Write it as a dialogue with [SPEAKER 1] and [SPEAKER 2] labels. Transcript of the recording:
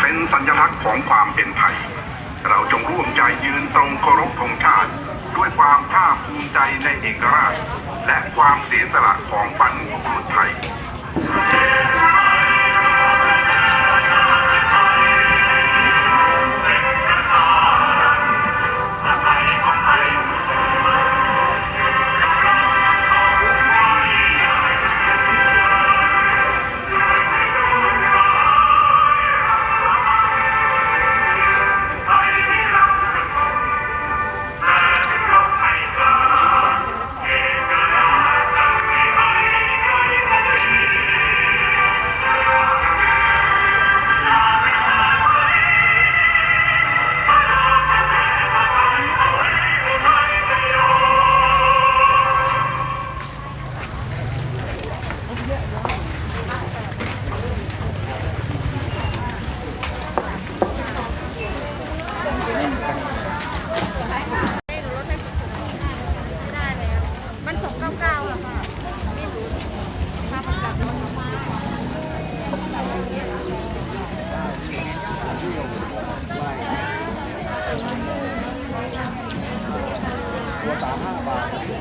[SPEAKER 1] เป็นสัญลักษณ์ของความเป็นไทย เราจงร่วมใจยืนตรงเคารพธงชาติ ด้วยความภาคภูมิใจในเอกราช และความเสียสละของฝัน 吧。